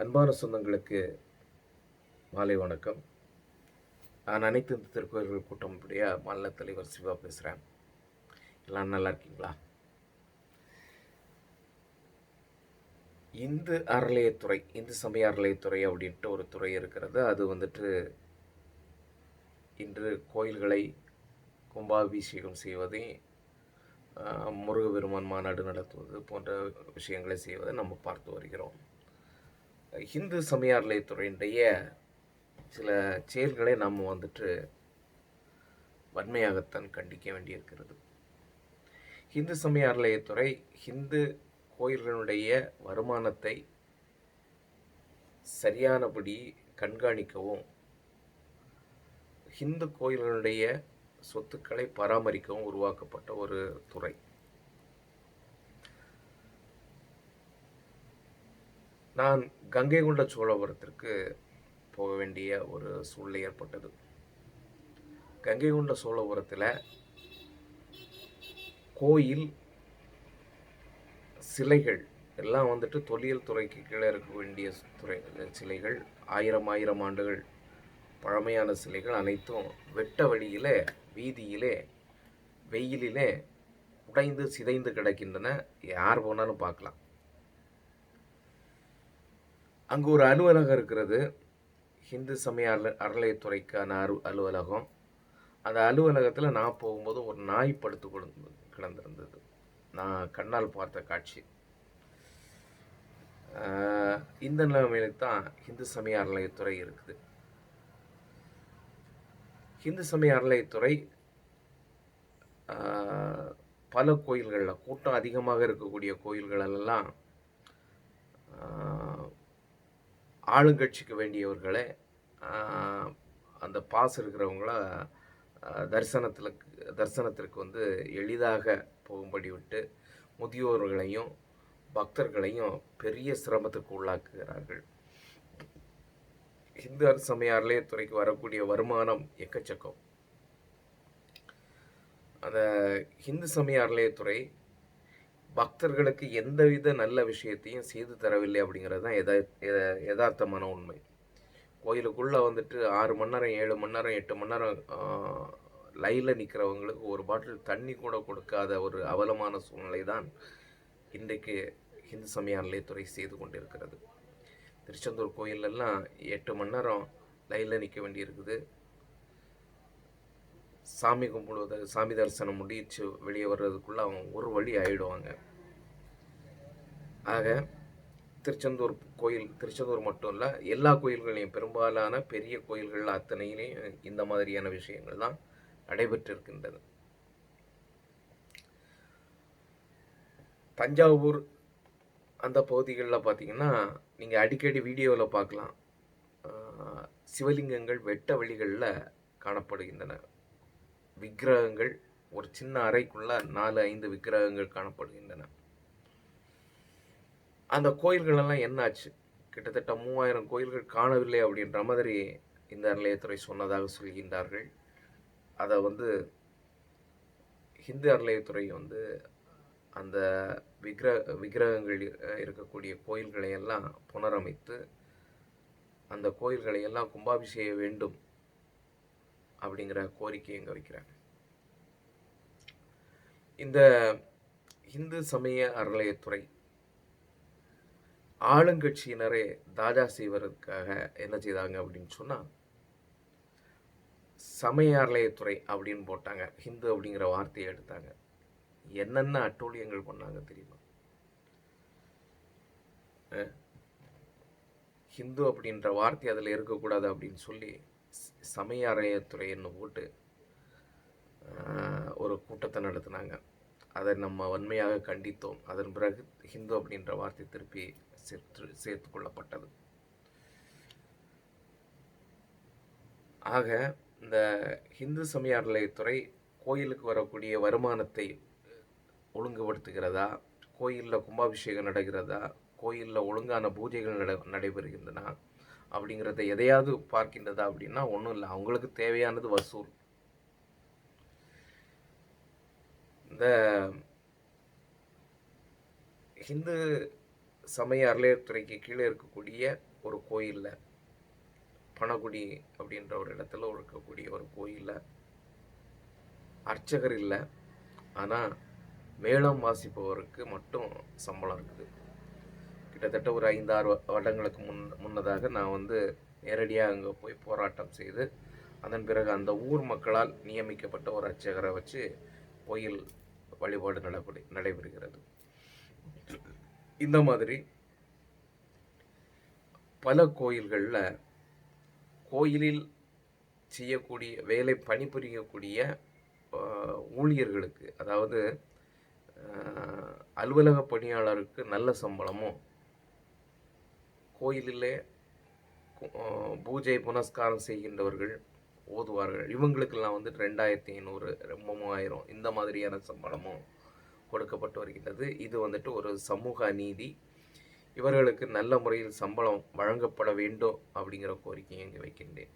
அன்பான சொந்தங்களுக்கு மாலை வணக்கம். நான் அனைத்து இந்த திருக்கோயில்கள் கூட்டமைப்புடைய மாநில தலைவர் சிவா பேசுகிறேன் எல்லாம் நல்லா இருக்கீங்களா? இந்து அறநிலையத்துறை இந்து சமய அறநிலையத்துறை அப்படின்ட்டு ஒரு துறை இருக்கிறது. அது வந்துட்டு இன்று கோயில்களை கும்பாபிஷேகம் செய்வதை முருகபெருமான் மாநாடு நடத்துவது போன்ற விஷயங்களை செய்வதை நம்ம பார்த்து வருகிறோம். இந்து சமய அறநிலையத்துறையினுடைய சில செயல்களை நாம் வந்துட்டு வன்மையாகத்தான் கண்டிக்க வேண்டியிருக்கிறது. இந்து சமய அறநிலையத்துறை இந்து கோயில்களுடைய வருமானத்தை சரியானபடி கண்காணிக்கவும் இந்து கோயில்களுடைய சொத்துக்களை பராமரிக்கவும் உருவாக்கப்பட்ட ஒரு துறை. நான் கங்கை கொண்ட சோழபுரத்திற்கு போக வேண்டிய ஒரு சூழ்நிலை ஏற்பட்டது. கங்கை கொண்ட சோழபுரத்தில் கோயில் சிலைகள் எல்லாம் வந்துட்டு தொல்லியல் துறைக்கு கீழே இருக்க வேண்டிய துறை சிலைகள் ஆயிரம் ஆயிரம் ஆண்டுகள் பழமையான சிலைகள் அனைத்தும் வெட்ட வழியிலே வீதியிலே வெயிலிலே உடைந்து சிதைந்து கிடக்கின்றன. யார் போனாலும் பார்க்கலாம். அங்கு ஒரு அலுவலகம் இருக்கிறது. ஹிந்து சமய அல அறநிலையத்துறைக்கான அரு அலுவலகம். அந்த அலுவலகத்தில் நான் போகும்போது ஒரு நாய் படுத்து கொண்டு கிடந்திருந்தது. நான் கண்ணால் பார்த்த காட்சி. இந்த நிலைமையில தான் ஹிந்து சமய அறநிலையத்துறை இருக்குது. ஹிந்து சமய அறநிலையத்துறை பல கோயில்களில் கூட்டம் அதிகமாக இருக்கக்கூடிய கோயில்களெல்லாம் ஆளுங்கட்சிக்கு வேண்டியவர்களே அந்த பாஸ் இருக்கிறவங்கள தரிசனத்தில் தரிசனத்திற்கு வந்து எளிதாக போகும்படி விட்டு முதியோர்களையும் பக்தர்களையும் பெரிய சிரமத்துக்கு உள்ளாக்குகிறார்கள். இந்து அரசு சமய அறநிலையத்துறைக்கு வரக்கூடிய வருமானம் எக்கச்சக்கம். அந்த இந்து சமய அறநிலையத்துறை பக்தர்களுக்கு எந்தவித நல்ல விஷயத்தையும் செய்து தரவில்லை அப்படிங்கிறது தான் எதா யதார்த்தமான உண்மை. கோயிலுக்குள்ளே வந்துட்டு ஆறு மணி நேரம் ஏழு மணி நேரம் எட்டு மணி நேரம் லைனில் நிற்கிறவங்களுக்கு ஒரு பாட்டில் தண்ணி கூட கொடுக்காத ஒரு அவலமான சூழ்நிலை தான் இன்றைக்கு இந்து சமய அறநிலையத்துறை செய்து கொண்டிருக்கிறது. திருச்செந்தூர் கோயிலெல்லாம் எட்டு மணி நேரம் லைனில் நிற்க வேண்டியிருக்குது. சாமி கும்பிடுவது சாமி தரிசனம் முடிச்சு வெளியே வர்றதுக்குள்ளே அவங்க ஒரு வழி ஆயிடுவாங்க. ஆக திருச்செந்தூர் கோயில் திருச்செந்தூர் மட்டும் இல்லை எல்லா கோயில்களையும் பெரும்பாலான பெரிய கோயில்கள் அத்தனையிலையும் இந்த மாதிரியான விஷயங்கள் தான் நடைபெற்றிருக்கின்றது. தஞ்சாவூர் அந்த பகுதிகளில் பார்த்தீங்கன்னா நீங்கள் அடிக்கடி வீடியோவில் பார்க்கலாம் சிவலிங்கங்கள் வெட்ட வழிகளில் காணப்படுகின்றன. விக்கிரகங்கள் ஒரு சின்ன அறைக்குள்ள நாலு ஐந்து விக்கிரகங்கள் காணப்படுகின்றன. அந்த கோயில்களெல்லாம் என்னாச்சு? கிட்டத்தட்ட மூவாயிரம் கோயில்கள் காணவில்லை அப்படின்ற மாதிரி இந்த அறநிலையத்துறை சொன்னதாக சொல்கின்றார்கள். அதை வந்து ஹிந்து அறநிலையத்துறை வந்து அந்த விக்கிர விக்கிரகங்கள் இருக்கக்கூடிய கோயில்களை எல்லாம் புனரமைத்து அந்த கோயில்களை எல்லாம் கும்பாபிஷேக வேண்டும் அப்படிங்கிற கோரிக்கை இங்கே வைக்கிறேன் இந்த இந்து சமய அறநிலையத்துறை ஆளுங்கட்சியினரே தாஜா செய்வதற்காக என்ன செய்தாங்க அப்படின்னு சொன்னால் சமய அறநிலையத்துறை அப்படின்னு போட்டாங்க. ஹிந்து அப்படிங்கிற வார்த்தையை எடுத்தாங்க. என்னென்ன அட்டூழியங்கள் பண்ணாங்க தெரியுமா? ஹிந்து அப்படின்ற வார்த்தை அதில் இருக்கக்கூடாது அப்படின்னு சொல்லி சமய அறநிலையத்துறைன்னு போட்டு ஒரு கூட்டத்தை நடத்தினாங்க. அதை நம்ம வன்மையாக கண்டித்தோம். அதன் பிறகு ஹிந்து அப்படின்ற வார்த்தை திருப்பி சேர்த்து சேர்த்து கொள்ளப்பட்டது. ஆக இந்த ஹிந்து சமய அறநிலையத்துறை கோயிலுக்கு வரக்கூடிய வருமானத்தை ஒழுங்குபடுத்துகிறதா? கோயிலில் கும்பாபிஷேகம் நடக்கிறதா? கோயிலில் ஒழுங்கான பூஜைகள் நட நடைபெறுகின்றன? அப்படிங்கிறத எதையாவது பார்க்கின்றதா அப்படின்னா ஒன்றும் இல்லை. அவங்களுக்கு தேவையானது வசூல். இந்த ஹிந்து சமய அறநிலையத்துறைக்கு கீழே இருக்கக்கூடிய ஒரு கோயிலில் பணகுடி அப்படின்ற ஒரு இடத்துல இருக்கக்கூடிய ஒரு கோயிலில் அர்ச்சகர் இல்லை. ஆனால் மேளம் வாசிப்பவருக்கு மட்டும் சம்பளம் இருக்குது. கிட்டத்தட்ட ஒரு ஐந்தாறு வருடங்களுக்கு முன் முன்னதாக நான் வந்து நேரடியாக அங்கே போய் போராட்டம் செய்து அதன் பிறகு அந்த ஊர் மக்களால் நியமிக்கப்பட்ட ஒரு அர்ச்சகரை வச்சு கோயில் வழிபாடு நடைபெறு நடைபெறுகிறது. இந்த மாதிரி பல கோயில்களில் கோயிலில் செய்யக்கூடிய வேலை பணிபுரியக்கூடிய ஊழியர்களுக்கு அதாவது அலுவலக பணியாளருக்கு நல்ல சம்பளமும் கோயிலிலே பூஜை புனஸ்காரம் செய்கின்றவர்கள் ஓதுவார்கள். இவங்களுக்கெல்லாம் வந்து ரெண்டாயிரத்தி ஐநூறு மூவாயிரம் இந்த மாதிரியான சம்பளமும் கொடுக்கப்பட்டு வருகின்றது. இது வந்துட்டு ஒரு சமூக அநீதி இவர்களுக்கு நல்ல முறையில் சம்பளம் வழங்கப்பட வேண்டும் அப்படிங்கிற கோரிக்கையை இங்கே வைக்கின்றேன்.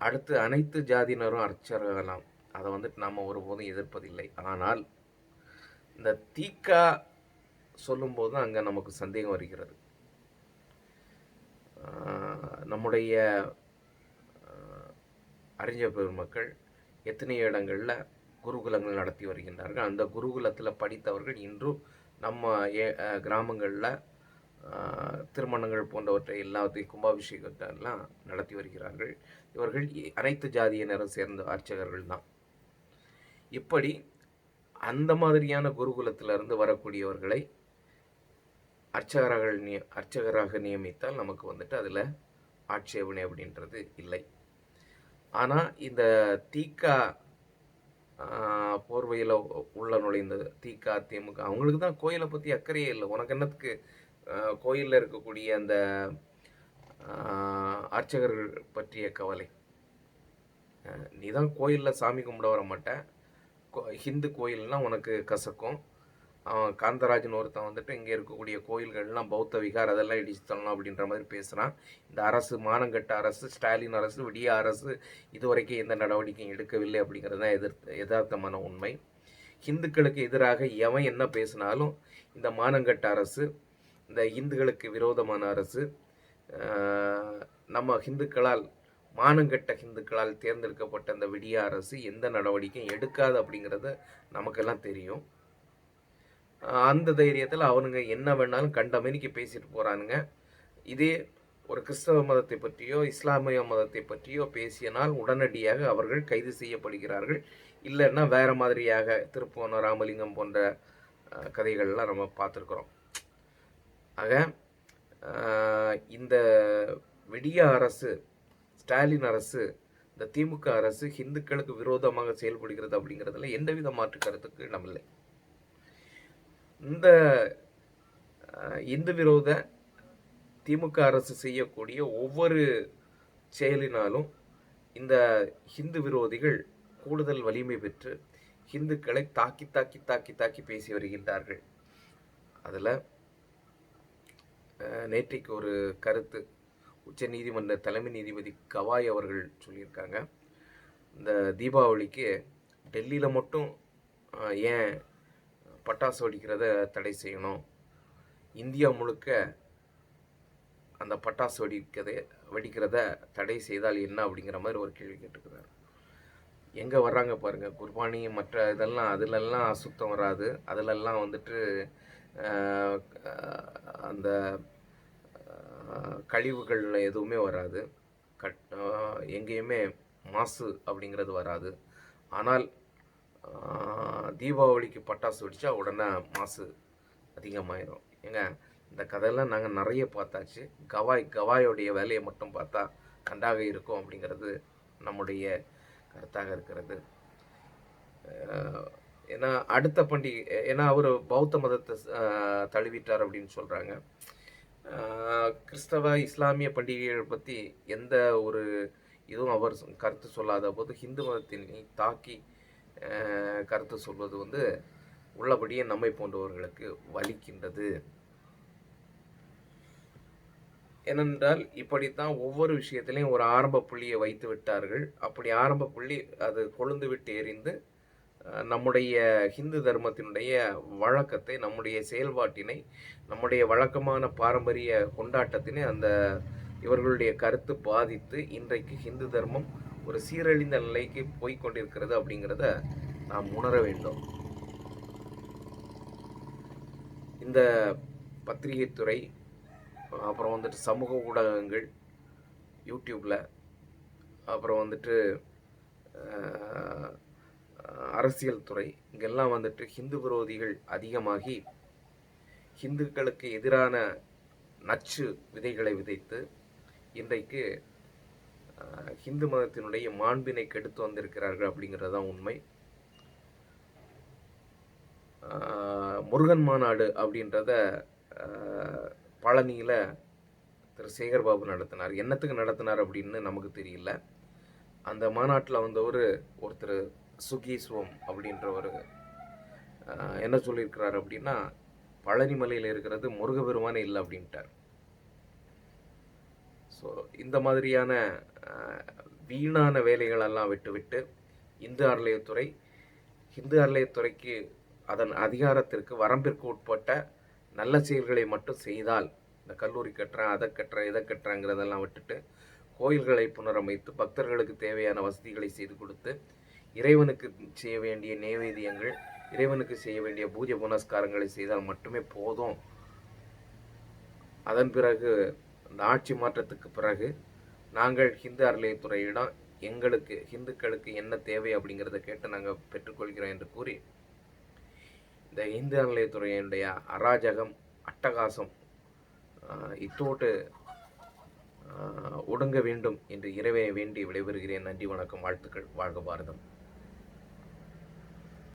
அடுத்து அனைத்து ஜாதியினரும் அர்ச்சகலாம் அதை வந்துட்டு நாம் ஒருபோதும் எதிர்ப்பதில்லை. ஆனால் இந்த தீக்கா சொல்லும்போது தான் அங்கே நமக்கு சந்தேகம் வருகிறது. நம்முடைய ஆஹ், அறிஞர் பெருமக்கள் எத்தனையோ இடங்களில் குருகுலங்கள் நடத்தி வருகின்றார்கள். அந்த குருகுலத்தில் படித்தவர்கள் இன்றும் நம்ம ஏ கிராமங்களில் திருமணங்கள் போன்றவற்றை எல்லாத்தையும் கும்பாபிஷேகத்தெல்லாம் நடத்தி வருகிறார்கள். இவர்கள் இ- அனைத்து ஜாதியினரும் சேர்ந்த அர்ச்சகர்கள் தான். இப்படி அந்த மாதிரியான குருகுலத்திலிருந்து வரக்கூடியவர்களை அர்ச்சகராக நிய அர்ச்சகராக நியமித்தால் நமக்கு வந்துட்டு அதில் ஆட்சேபனை அப்படின்றது இல்லை. ஆனால் இந்த தீக்கா போர்வையில் உள்ள நுழைந்த தீக்கா திமுக அவங்களுக்கு தான் கோயிலை பற்றி அக்கறையே இல்லை. உனக்கு என்னத்துக்கு கோயிலில் இருக்கக்கூடிய அந்த அர்ச்சகர்கள் பற்றிய கவலை. நீ தான் கோயிலில் சாமி கும்பிட வர மாட்ட. கோ- ஹிந்து கோயில்னால் உனக்கு கசக்கும். அவன் காந்தராஜன் ஒருத்தன் வந்துட்டு இங்கே இருக்கக்கூடிய கோயில்கள்லாம் பௌத்த விகார் அதெல்லாம் இடிச்சு தரணும் அப்படின்ற மாதிரி பேசுகிறான் இந்த அரசு மானங்கட்ட அரசு ஸ்டாலின் அரசு விடிய அரசு இதுவரைக்கும் எந்த நடவடிக்கையும் எடுக்கவில்லை அப்படிங்கிறது தான் எதிர் யதார்த்தமான உண்மை. ஹிந்துக்களுக்கு எதிராக எவன் என்ன பேசினாலும் இந்த மானங்கட்ட அரசு இந்த இந்துக்களுக்கு விரோதமான அரசு நம்ம ஹிந்துக்களால் மானங்கட்ட ஹிந்துக்களால் தேர்ந்தெடுக்கப்பட்ட இந்த விடிய அரசு எந்த நடவடிக்கையும் எடுக்காது அப்படிங்கிறது நமக்கெல்லாம் தெரியும். அந்த தைரியத்தில் அவனுங்க என்ன வேணாலும் கண்ட மணிக்கு பேசிட்டு போகிறானுங்க இதே ஒரு கிறிஸ்தவ மதத்தை பற்றியோ இஸ்லாமிய மதத்தை பற்றியோ பேசியனால் உடனடியாக அவர்கள் கைது செய்யப்படுகிறார்கள். இல்லைன்னா வேறு மாதிரியாக திருப்போன ராமலிங்கம் போன்ற கதைகள்லாம் நம்ம பார்த்துருக்குறோம். ஆக இந்த விடிய அரசு ஸ்டாலின் அரசு இந்த திமுக அரசு ஹிந்துக்களுக்கு விரோதமாக செயல்படுகிறது அப்படிங்கிறதுல எந்தவித மாற்று கருத்துக்கு இடமில்லை இந்த இந்து விரோத திமுக அரசு செய்யக்கூடிய ஒவ்வொரு செயலினாலும் இந்த ஹிந்து விரோதிகள் கூடுதல் வலிமை பெற்று ஹிந்துக்களை தாக்கி தாக்கி தாக்கி தாக்கி பேசி வருகின்றார்கள். அதில் நேற்றைக்கு ஒரு கருத்து உச்ச நீதிமன்ற தலைமை நீதிபதி கவாய் அவர்கள் சொல்லியிருக்காங்க. இந்த தீபாவளிக்கு டெல்லியில் மட்டும் ஏன் பட்டாசு வெடிக்கிறத தடை செய்யணும். இந்தியா முழுக்க அந்த பட்டாசு வெடிக்கிறத வெடிக்கிறத தடை செய்தால் என்ன அப்படிங்கிற மாதிரி ஒரு கேள்வி கேட்டுக்கிறார். எங்கே வர்றாங்க பாருங்கள் குர்பானி மற்ற இதெல்லாம் அதிலெல்லாம் சுத்தம் வராது. அதிலெல்லாம் வந்துட்டு அந்த கழிவுகள் எதுவுமே வராது. கட் எங்கேயுமே மாசு அப்படிங்கிறது வராது. ஆனால் தீபாவளிக்கு பட்டாசு வெடிச்சா உடனே மாசு அதிகமாயிடும் ஏங்க இந்த கதையெல்லாம் நாங்கள் நிறைய பார்த்தாச்சு. கவாய் கவாயோடைய வேலையை மட்டும் பார்த்தா கண்டாக இருக்கும் அப்படிங்கிறது நம்முடைய கருத்தாக இருக்கிறது. ஏன்னா அடுத்த பண்டிகை ஏன்னா அவர் பௌத்த மதத்தை தழுவிட்டார் அப்படின்னு சொல்கிறாங்க கிறிஸ்தவ இஸ்லாமிய பண்டிகைகள் பற்றி எந்த ஒரு இதுவும் அவர் கருத்து சொல்லாத போது ஹிந்து மதத்தினை தாக்கி கருத்து சொல்வது வந்து உள்ளபடியே நம்மை போன்றவர்களுக்கு வலிக்கின்றது. ஏனென்றால் இப்படித்தான் ஒவ்வொரு விஷயத்திலையும் ஒரு ஆரம்ப புள்ளியை வைத்து விட்டார்கள். அப்படி ஆரம்ப புள்ளி அது கொழுந்து விட்டு எரிந்து நம்முடைய ஹிந்து தர்மத்தினுடைய வழக்கத்தை நம்முடைய செயல்பாட்டினை நம்முடைய வழக்கமான பாரம்பரிய கொண்டாட்டத்தினை அந்த இவர்களுடைய கருத்து பாதித்து இன்றைக்கு ஹிந்து தர்மம் ஒரு சீரழிந்த நிலைக்கு போய்கொண்டிருக்கிறது அப்படிங்கிறத நாம் உணர வேண்டும். இந்த பத்திரிகை துறை அப்புறம் வந்துட்டு சமூக ஊடகங்கள் யூடியூப்பில் அப்புறம் வந்துட்டு அரசியல் துறை இங்கெல்லாம் வந்துட்டு ஹிந்து விரோதிகள் அதிகமாகி ஹிந்துக்களுக்கு எதிரான நச்சு விதைகளை விதைத்து இன்றைக்கு ஹிந்து மதத்தினுடைய மாண்பினை கெடுத்து வந்திருக்கிறார்கள் அப்படிங்கிறது தான் உண்மை முருகன் மாநாடு அப்படின்றத பழனியில் திரு சேகர்பாபு நடத்தினார். என்னத்துக்கு நடத்தினார் அப்படின்னு நமக்கு தெரியல. அந்த மாநாட்டில் வந்தவர் ஒருத்தர் சுகீஸ்வம் அப்படின்றவர். என்ன சொல்லியிருக்கிறார் அப்படின்னா பழனி மலையில் இருக்கிறது முருகபெருமானே இல்லை அப்படின்ட்டார். ஸோ இந்த மாதிரியான வீணான வேலைகளெல்லாம் விட்டுவிட்டு இந்து அறநிலையத்துறை இந்து அறநிலையத்துறைக்கு அதன் அதிகாரத்திற்கு வரம்பிற்கு உட்பட்ட நல்ல செயல்களை மட்டும் செய்தால் இந்த கல்லூரி கட்டுறேன் அதை கட்டுறேன் இதை கட்டுறேங்கிறதெல்லாம் விட்டுட்டு கோயில்களை புனரமைத்து பக்தர்களுக்கு தேவையான வசதிகளை செய்து கொடுத்து இறைவனுக்கு செய்ய வேண்டிய நைவேத்தியங்கள் இறைவனுக்கு செய்ய வேண்டிய பூஜை புனஸ்காரங்களை செய்தால் மட்டுமே போதும். அதன் பிறகு இந்த ஆட்சி மாற்றத்துக்கு பிறகு நாங்கள் ஹிந்து அறநிலையத்துறையிடம் எங்களுக்கு ஹிந்துக்களுக்கு என்ன தேவை அப்படிங்கிறத கேட்டு நாங்கள் பெற்றுக்கொள்கிறோம் என்று கூறி இந்த இந்து அறநிலையத்துறையினுடைய அராஜகம் அட்டகாசம் இத்தோட்டு இத்தோடு ஒடுங்க வேண்டும் என்று இறைவனை வேண்டி விடைபெறுகிறேன். நன்றி வணக்கம் வாழ்த்துக்கள் வாழ்க பாரதம்.